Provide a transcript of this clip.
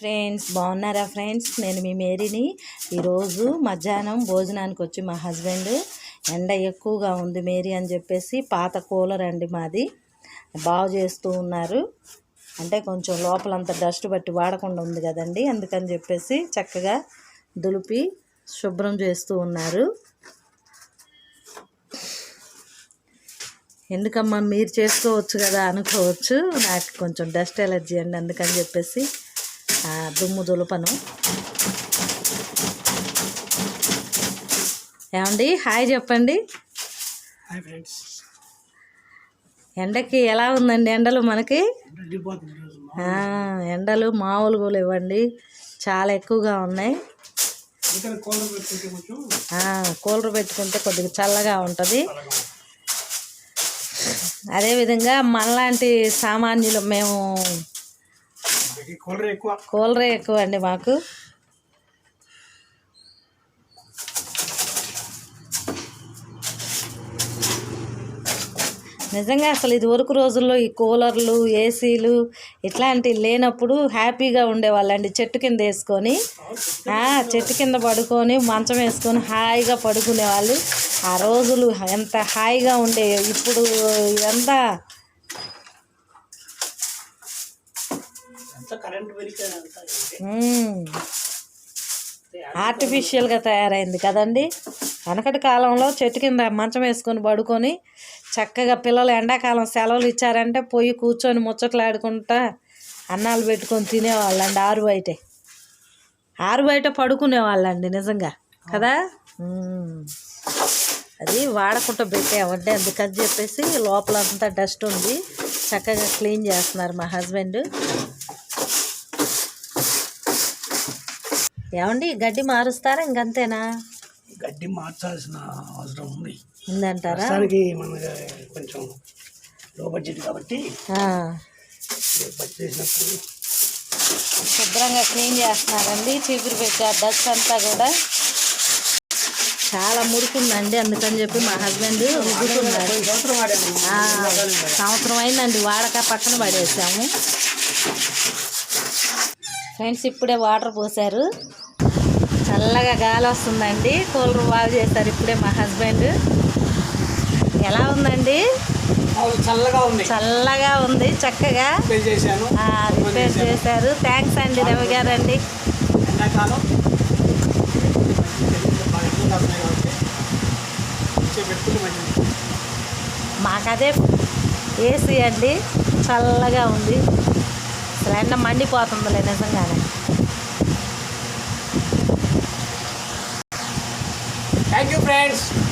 Friends బాగున్నారా friends? నేను మీ మేరీని. ఈరోజు మధ్యాహ్నం భోజనానికి వచ్చి మా హస్బెండ్. ఎండ ఎక్కువగా ఉంది మేరీ అని చెప్పేసి పాత కూలర్ అండి మాది. బాగు చేస్తూ ఉన్నారు. అంటే కొంచెం లోపలంతా డస్ట్ బట్టి వాడకుండా ఉంది కదండి. అందుకని చెప్పేసి చక్కగా దులిపి శుభ్రం చేస్తూ ఉన్నారు. ఎందుకమ్మా మీరు చేసుకోవచ్చు కదా అనుకోవచ్చు. నాకు కొంచెం డస్ట్ ఎలర్జీ అండి అందుకని చెప్పేసి దుమ్ము దులపను. ఏమండి? హాయ్ చెప్పండి. Hi friends. ఎండకి ఎలా ఉందండి ఎండలు మనకి? ఎండలు మామూలుగా లేవండి. చాలా ఎక్కువగా ఉన్నాయి. కూలర్ పెట్టుకుంటే కొద్దిగా చల్లగా ఉంటుంది. అదేవిధంగా మనలాంటి సామాన్యులు మేము కూలర్ ఎక్కువ. కూలరే ఎక్కువ అండి మాకు. నిజంగా అసలు ఇది వరకు రోజుల్లో ఈ కూలర్లు ఏసీలు ఇట్లాంటివి లేనప్పుడు హ్యాపీగా ఉండేవాళ్ళండి. చెట్టు కింద వేసుకొని చెట్టు కింద పడుకొని మంచం వేసుకొని హాయిగా పడుకునేవాళ్ళు. ఆ రోజులు ఎంత హాయిగా ఉండేవి. ఇప్పుడు ఎంత ఆర్టిఫిషియల్గా తయారైంది కదండి. వెనకటి కాలంలో చెట్టు కింద మంచం వేసుకొని పడుకొని చక్కగా పిల్లలు ఎండాకాలం సెలవులు ఇచ్చారంటే పోయి కూర్చొని ముచ్చట్లాడుకుంటా అన్నాలు పెట్టుకొని తినేవాళ్ళండి ఆరు బయటే. ఆరు బయట పడుకునేవాళ్ళండి నిజంగా. కదా. అది వాడకుండా పెట్టామంటే అందుకని చెప్పేసి లోపలంతా డస్ట్ ఉంది. చక్కగా క్లీన్ చేస్తున్నారు మా హస్బెండ్. ఏమండి గడ్డి మారుస్తారా ఇంకంతేనా? గడ్డి మార్చాల్సిన అవసరం ఉంది. ఉందంటారా? కొంచెం లో బడ్జెట్ కాబట్టి చేసినప్పుడు శుభ్రంగా క్లీన్ చేస్తున్నారండి చీపురు పెట్టి డస్ట్ అంతా కూడా. చాలా మురుకుందండి అందుకని చెప్పి మా హస్బెండ్ ఆ, సంవత్సరం అయిందండి వాడక పక్కన పడేసాము. ఫ్రెండ్స్ ఇప్పుడే వాటర్ పోసారు చల్లగా గాలి వస్తుందండి. కూలర్ బాగా చేశారు ఇప్పుడే మా హస్బెండ్. ఎలా ఉందండి? చల్లగా ఉంది. చల్లగా ఉంది చక్కగా. రిపేర్ చేశారు. థ్యాంక్స్ అండి రవి గారండి మాకదే ఏసీ అండి. చల్లగా ఉంది. అసలు ఎండ మండిపోతుందిలే నిజంగానే. Thank you, friends.